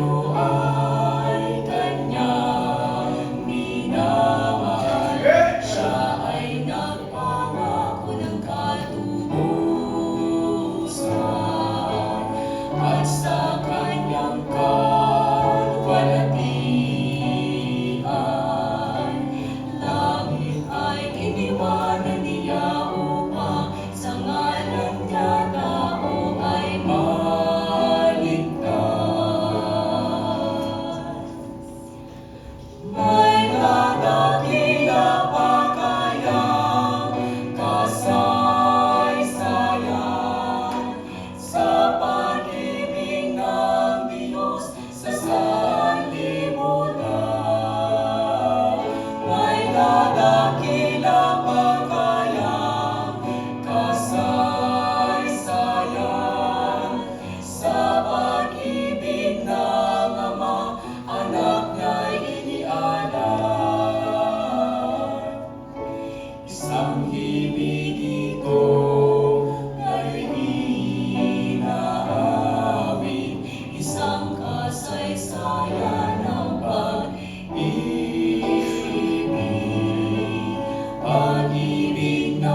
you are.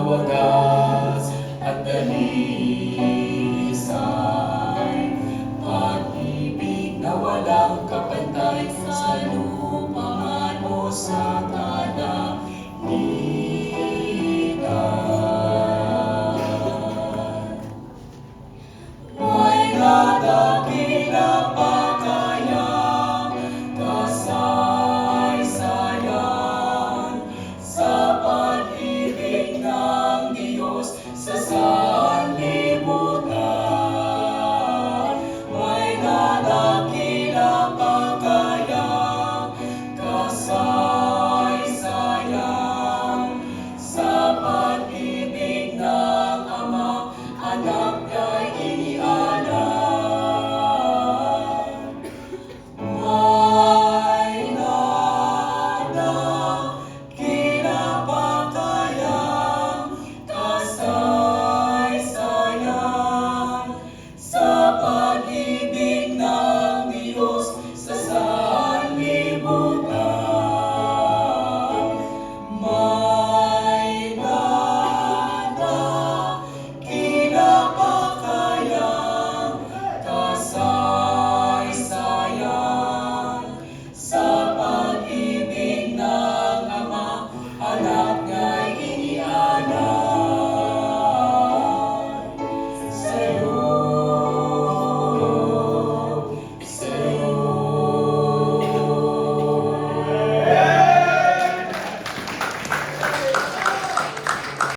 wagas at dalisan. Pag-ibig na kapantay sa lupa o sa tanah.